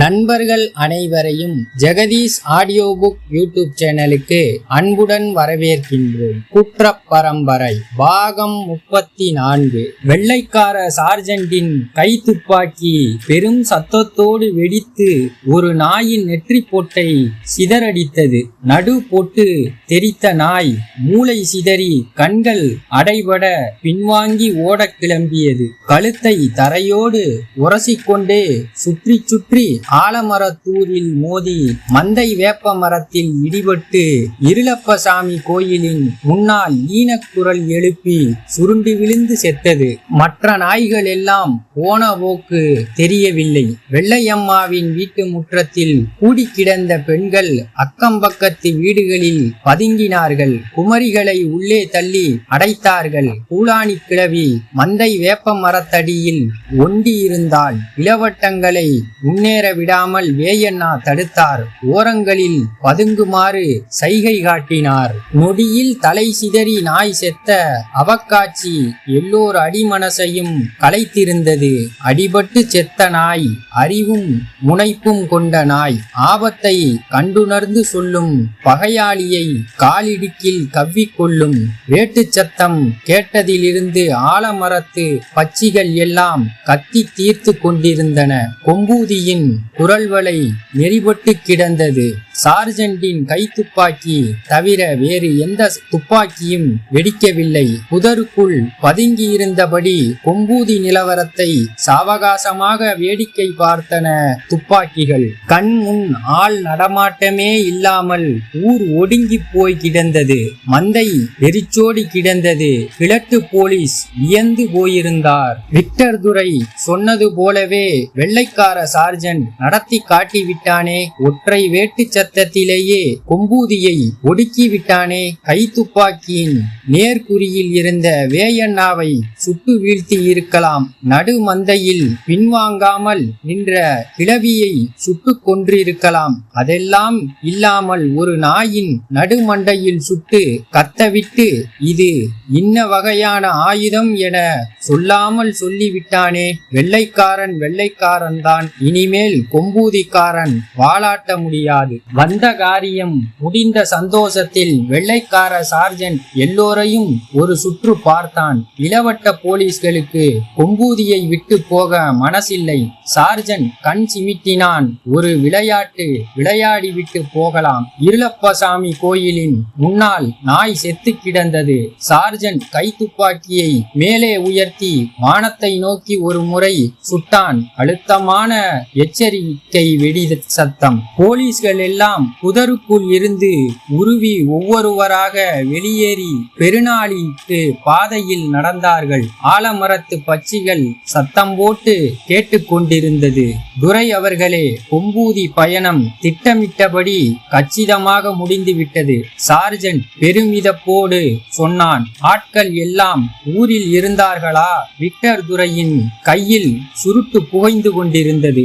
நண்பர்கள் அனைவரையும் Jagadish audio book YouTube சேனலுக்கு அன்புடன் வரவேற்கின்றோம். குற்ற பரம்பரை பாகம் முப்பத்தி நான்கு வெள்ளைக்கார சார்ஜென்டின் கை துப்பாக்கி பெரும் சத்தத்தோடு வெடித்து ஒரு நாயின் நெற்றி பொட்டை சிதறடித்தது. நடு பொட்டு தெரித்த நாய் மூளை சிதறி கண்கள் அடைபட பின்வாங்கி ஓடக் கிளம்பியது. கழுத்தை தரையோடு உரசிக்கொண்டே சுற்றி சுற்றி ஆலமரத்தூரில் மோதி மந்தை வேப்ப மரத்தில் இடிபட்டு இருளப்பசாமி கோயிலின் முன்னால் ஈனக்குரல் எழுப்பி சுருண்டு விழுந்து செத்தது. மற்ற நாய்கள் எல்லாம் போன போக்கு தெரியவில்லை. வெள்ளையம்மாவின் வீட்டு முற்றத்தில் கூடி கிடந்த பெண்கள் அக்கம் பக்கத்து வீடுகளில் பதுங்கினார்கள். குமரிகளை உள்ளே தள்ளி அடைத்தார்கள். கூலாணி கிழவி மந்தை வேப்ப மரத்தடியில் ஒண்டி இருந்தால் இளவட்டங்களை முன்னேற விடாமல் வேயண்ணா தடுத்தார். ஓரங்களில் பதுங்குமாறு சைகை காட்டினார். நொடியில் தலை சிதறி நாய் செத்த அவக்காட்சி எல்லோர் அடிமனசையும் கலைத்திருந்தது அடிபட்டு செத்த நாய் அறிவும் முனைப்பும் கொண்ட நாய். ஆபத்தை கண்டுணர்ந்து சொல்லும் பகையாளியை காலிடுக்கில் கவ்விக்கொள்ளும் வேட்டுச் சத்தம் கேட்டதிலிருந்து ஆலமரத்து பச்சிகள் எல்லாம் கத்தி தீர்த்து கொண்டிருந்தன. கொம்பூதியின் குரல்வளை நெறிபட்டு கிடந்தது. சார்ஜென்டின் கைத்துப்பாக்கி தவிர வேறு எந்த துப்பாக்கியும் வெடிக்கவில்லை. புதருக்குள் பதுங்கியிருந்தபடி கொம்பூதி நிலவரத்தை சாவகாசமாக வேடிக்கை பார்த்தன துப்பாக்கிகள். கண் முன் ஆள் நடமாட்டமே இல்லாமல் ஊர் ஒடுங்கி போய் கிடந்தது. மந்தை வெறிச்சோடி கிடந்தது. கிழட்டு போலீஸ் வியந்து போயிருந்தார். விக்டர் துரை சொன்னது போலவே வெள்ளைக்கார சார்ஜென்ட் நடத்தி காட்டிவிட்டானே ஒற்றை வேட்டு சத்தத்திலேயே கொம்பூதியை ஒடுக்கிவிட்டானே கைத்துப்பாக்கியின் கை துப்பாக்கியின் நேர்குறியில் இருந்த வேயண்ணாவை சுட்டு வீழ்த்தி இருக்கலாம். நடுமந்தையில் பின்வாங்காமல் நின்ற கிளவியை சுட்டுக் கொன்றிருக்கலாம். அதெல்லாம் இல்லாமல் ஒரு நாயின் நடுமண்டையில் சுட்டு கத்தவிட்டு இது இன்ன வகையான ஆயுதம் என சொல்லாமல் சொல்லிவிட்டானே வெள்ளைக்காரன் வெள்ளைக்காரன் தான் இனிமேல் கொம்பூதிக்காரன் வாலாட்ட முடியாது. வந்த காரியம் முடிந்த சந்தோஷத்தில் வெள்ளைக்கார சார்ஜென்ட் எல்லோரையும் ஒரு சுற்று பார்த்தான். இளவட்ட போலீஸ்களுக்கு கொம்பூதியை விட்டு போக மனசில்லை. சார்ஜென்ட் கண் சிமிட்டினான். ஒரு விளையாட்டு விளையாடி விட்டு போகலாம். இருளப்பசாமி கோயிலின் முன்னால் நாய் செத்து கிடந்தது. சார்ஜென்ட் கை துப்பாக்கியை மேலே உயர்த்தி வானத்தை நோக்கி ஒரு முறை சுட்டான். அழுத்தமான எச்ச எச்சரிக்கை வெடி சத்தம். போலீஸ்கள் எல்லாம் புதருக்குள் இருந்து உருவி ஒவ்வொருவராக வெளியேறி பெருநாளிக்கு பாதையில் நடந்தார்கள். ஆலமரத்து பச்சிகள் சத்தம் போட்டு கேட்டுக்கொண்டிருந்தது துரை அவர்களே கொம்பூதி பயணம் திட்டமிட்டபடி கச்சிதமாக முடிந்துவிட்டது. சார்ஜன் பெருமிதப்போடு சொன்னான் ஆட்கள் எல்லாம் ஊரில் இருந்தார்களா? விக்டர் துரையின் கையில் சுருட்டு புகைந்து கொண்டிருந்தது.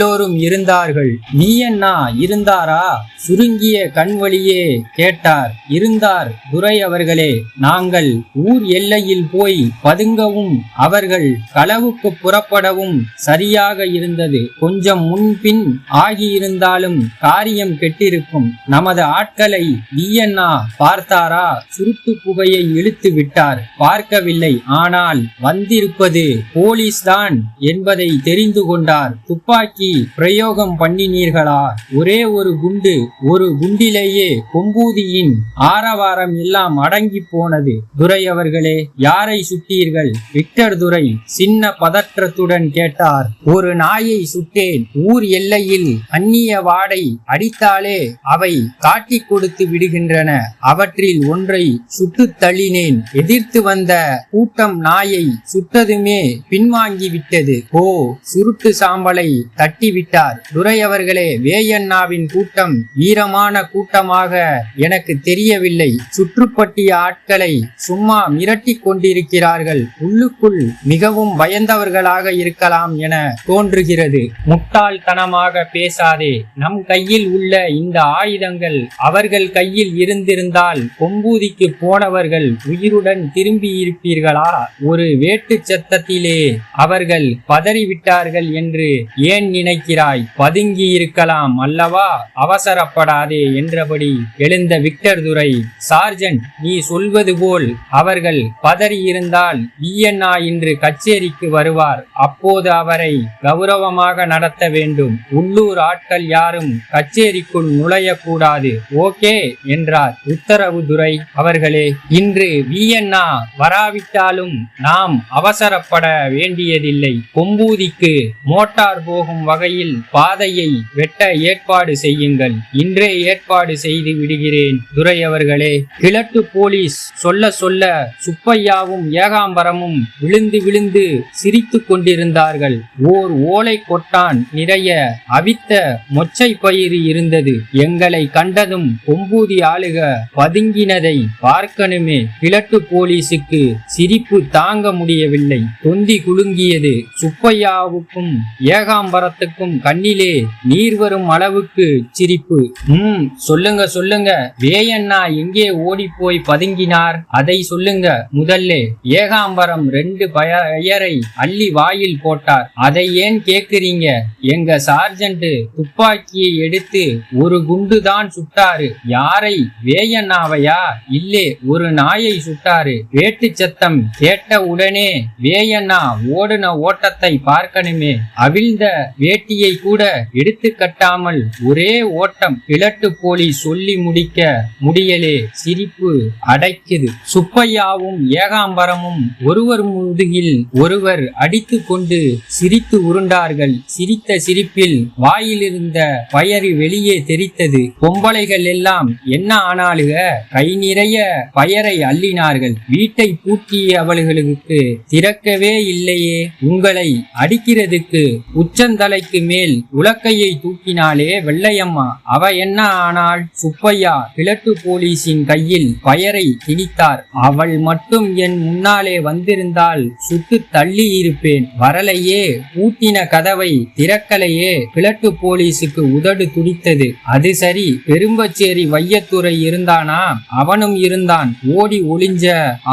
எல்லோரும் இருந்தார்கள். நீ இருந்தாரா? சுருங்கிய கண்வழியே கேட்டார். இருந்தார் துரை அவர்களே நாங்கள் ஊர் எல்லையில் போய் பதுங்கவும் அவர்கள் களவுக்கு புறப்படவும் சரியாக இருந்தது. கொஞ்சம் முன்பின் ஆகியிருந்தாலும் காரியம் கெட்டிருக்கும். நமது ஆட்களை வியன்னா பார்த்தாரா? சுருட்டு புகையை இழுத்து விட்டார். பார்க்கவில்லை ஆனால் வந்திருப்பது போலீஸ்தான் என்பதை தெரிந்து கொண்டார். துப்பாக்கி பிரயோகம் பண்ணினீர்களா? ஒரே ஒரு குண்டு ஒரு குண்டிலேயே கொம்பூதியின் ஆரவாரம் எல்லாம் அடங்கி போனது. துரை அவர்களே யாரை சுட்டீர்கள்? விக்டர் துரை சின்ன பதற்றத்துடன் கேட்டார். ஒரு நாயை சுட்டேன். ஊர் எல்லையில் அந்நிய வாடை அடித்தாலே அவை காட்டிக் கொடுத்து விடுகின்றன. அவற்றில் ஒன்றை சுட்டு தள்ளினேன். எதிர்த்து வந்த கூட்டம் நாயை சுட்டதுமே பின்வாங்கி விட்டது ஓ சுருட்டு சாம்பலை தட்டி விட்டார் துரை அவர்களே வேயண்ணாவின் கூட்டம் வீரமான கூட்டமாக எனக்கு தெரியவில்லை. சுற்றுப்பட்டிய ஆட்களை சும்மா மிரட்டிக் கொண்டிருக்கிறார்கள். உள்ளுக்குள் மிகவும் பயந்தவர்களாக இருக்கலாம் என தோன்றுகிறது. முட்டாள்தனமாக பேசாதே நம் கையில் உள்ள இந்த ஆயுதங்கள் அவர்கள் கையில் இருந்திருந்தால் கொம்பூதிக்கு போனவர்கள் உயிருடன் திரும்பி இருப்பீர்களா ஒரு வேட்டு சத்தத்திலே அவர்கள் பதறிவிட்டார்கள் என்று ஏன் நினை நினைக்கிறாய்? பதுங்கி இருக்கலாம் அல்லவா? அவசரப்படாதே என்றபடி எழுந்த விக்டர் துரை சார்ஜென்ட் நீ சொல்வது போல் அவர்கள் பதறியிருந்தால் வியன்னா இன்று கச்சேரிக்கு வருவார். அப்போது அவரை கௌரவமாக நடத்த வேண்டும். உள்ளூர் ஆட்கள் யாரும் கச்சேரிக்குள் நுழையக்கூடாது. ஓகே என்றார். உத்தரவு துரை அவர்களே இன்று வியன்னா வராவிட்டாலும் நாம் அவசரப்பட வேண்டியதில்லை. கொம்பூதிக்கு மோட்டார் போகும் வகையில் பாதையை வெட்ட ஏற்பாடு செய்யுங்கள். இன்றே ஏற்பாடு செய்து விடுகிறேன். துரை அவர்களே கிழட்டு போலீஸ் சொல்ல சொல்ல சுப்பையாவும் ஏகாம்பரமும் விழுந்து விழுந்து சிரித்து கொண்டிருந்தார்கள். ஓர் ஓலை கொட்டான் நிறைய அவித்த மொச்சை பயிறு இருந்தது. எங்களை கண்டதும் கொம்பூதி ஆளுக பதுங்கினதை பார்க்கணுமே. கிழட்டு போலீசுக்கு சிரிப்பு தாங்க முடியவில்லை. தொந்தி குலுங்கியது சுப்பையாவுக்கும் ஏகாம்பரத்துக்கும் கண்ணிலே நீர் வரும் அளவுக்கு சிரிப்பு. உம் சொல்லுங்க சொல்லுங்க. வேயண்ணா எங்கே ஓடி போய் பதுங்கினார்? அதை சொல்லுங்க முதல்ல. ஏகாம்பரம் ரெண்டு பெயரை அள்ளி வாயில் போட்டார். அதை ஏன் கேக்குறீங்க எங்க சார்ஜென்ட் துப்பாக்கியை எடுத்து ஒரு குண்டு தான் சுட்டாரு. யாரை? வேயண்ணாவையா? இல்லே ஒரு நாயை சுட்டாரு. வேட்டு சத்தம் கேட்ட உடனே வேயண்ணா ஓடுன ஓட்டத்தை பார்க்கணுமே. அவிழ்ந்த வேட்டியை கூட எடுத்து கட்டாமல் ஒரே ஓட்டம் கிழட்டு போலி சொல்லி முடிக்க முடியலே சிரிப்பு அடைக்குது. சுப்பையாவும் ஏகாம்பரமும் ஒருவர் முதுகில் ஒருவர் அடித்து கொண்டு சிரித்து உருண்டார்கள். சிரித்த சிரிப்பில் வாயிலிருந்த பயறு வெளியே தெரித்தது. பொம்பளைகள் எல்லாம் என்ன ஆனாலுக கை நிறைய பயரை அள்ளினார்கள். வீட்டை பூட்டிய அவள்களுக்கு திறக்கவே இல்லையே. உங்களை அடிக்கிறதுக்கு உச்சந்தலை தலைக்கு மேல் உலக்கையை தூக்கினாலே வெள்ளையம்மா அவ என்ன ஆனாள்? சுப்பையா கிழட்டு போலீஸின் கையில் பயரை திணித்தார் அவள் மட்டும் என் முன்னாலே வந்திருந்தால் சுட்டு தள்ளி இருப்பேன் வரலையே பூட்டின கதவை திறக்கலையே கிழட்டு போலீஸுக்கு உதடு துடித்தது. அது சரி பெரும்பச்சேரி வையத்துறை இருந்தானா? அவனும் இருந்தான். ஓடி ஒளிஞ்ச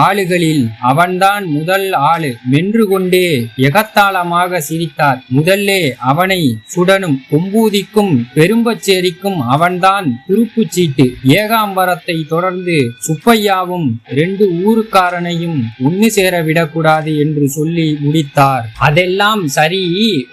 ஆளுகளில் அவன்தான் முதல் ஆளு. மென்று கொண்டே எகத்தாளமாக சிரித்தார். முதல்லே அவன் அவனை சுடனும் கொம்பூதிக்கும் பெரும்பச்சேரிக்கும் அவன்தான் துருப்புச்சீட்டு ஏகாம்பரத்தை தொடர்ந்து சுப்பையாவும் ரெண்டு ஊருக்காரனையும் ஒன்னு சேர விடக்கூடாது என்று சொல்லி முடித்தார். அதெல்லாம் சரி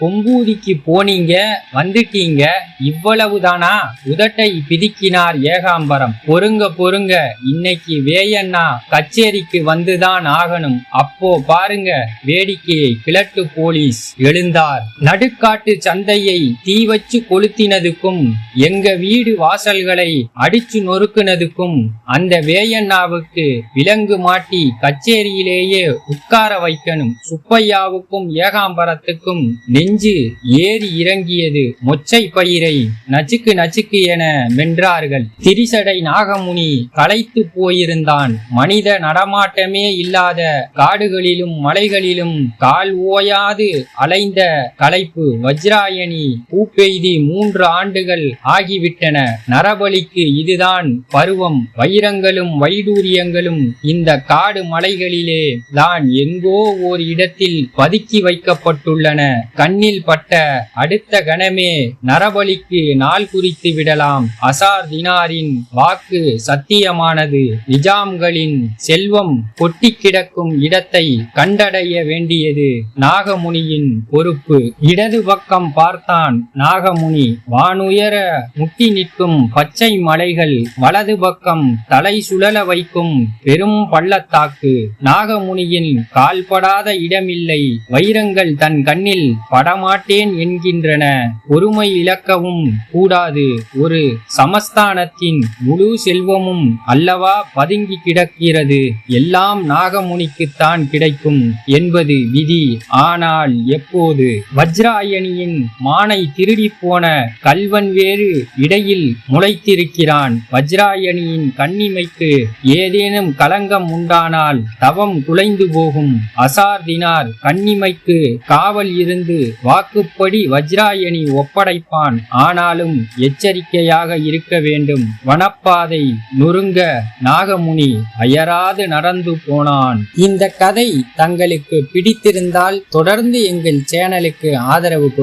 கொம்பூதிக்கு போனீங்க வந்துட்டீங்க இவ்வளவுதானா? உதட்டை பிதுக்கினார் ஏகாம்பரம். பொறுங்க பொறுங்க இன்னைக்கு வேயண்ணா கச்சேரிக்கு வந்துதான் ஆகணும். அப்போ பாருங்க வேடிக்கையை கிழட்டு போலீஸ் எழுந்தார். நடுக்காட்டு சந்தையை தீ வச்சு கொளுத்தினதுக்கும் எங்க வீடு வாசல்களை அடிச்சு நொறுக்குனதுக்கும் அந்த வேயண்ணாவுக்கு விலங்கு மாட்டி கச்சேரியிலேயே உட்கார வைக்கணும். சுப்பையாவுக்கும் ஏகாம்பரத்துக்கும் நெஞ்சு ஏறி இறங்கியது மொச்சை பயிரை நச்சுக்கு நச்சுக்கு என மென்றார்கள். திரிசடை நாகமுனி களைத்து போயிருந்தான். மனித நடமாட்டமே இல்லாத காடுகளிலும் மலைகளிலும் கால் ஓயாது அலைந்த களைப்பு வஜ்ராயணி பூப்பெய்தி மூன்று ஆண்டுகள் ஆகிவிட்டன. நரபலிக்கு இதுதான் பருவம். வைரங்களும் வைடூரியங்களும் இந்த காடு மலைகளிலே தான் எங்கோ ஓர் இடத்தில் பதுக்கி வைக்கப்பட்டுள்ளன. கண்ணில் பட்ட அடுத்த கணமே நரபலிக்கு நாள் குறித்து விடலாம். அசார் தினாரின் வாக்கு சத்தியமானது. நிஜாம்களின் செல்வம் கொட்டி கிடக்கும் இடத்தை கண்டடைய வேண்டியது நாகமுனியின் பொறுப்பு. இடது பக்கம் பார்த்தான் நாகமுனி. வானுயர முட்டி நிற்கும் பச்சை மலைகள் வலது பக்கம் தலை சுழல வைக்கும் பெரும் பள்ளத்தாக்கு. நாகமுனியின் கால்படாத இடமில்லை. வைரங்கள் தன் கண்ணில் படமாட்டேன் என்கின்றன. பொறுமை இழக்கவும் கூடாது. ஒரு சமஸ்தானத்தின் முழு செல்வமும் அல்லவா பதுங்கி கிடக்கிறது. எல்லாம் நாகமுனிக்குத்தான் கிடைக்கும் என்பது விதி. ஆனால் எப்போது? வஜ்ராயணி வஜ்ராயணியின் மானை திருடி போன கல்வன் வேறு இடையில் முளைத்திருக்கிறான். வஜ்ராயணியின் கண்ணிமைக்கு ஏதேனும் களங்கம் உண்டானால் தவம் குலைந்து போகும். அசார் தினார் கண்ணிமைக்கு காவல் இருந்து வாக்குப்படி வஜ்ராயணி ஒப்படைப்பான். ஆனாலும் எச்சரிக்கையாக இருக்க வேண்டும். வனப்பாதை நொறுங்க நாகமுனி அயராது நடந்து போனான். இந்த கதை தங்களுக்கு பிடித்திருந்தால் தொடர்ந்து எங்கள் சேனலுக்கு ஆதரவு கொடுக்கும்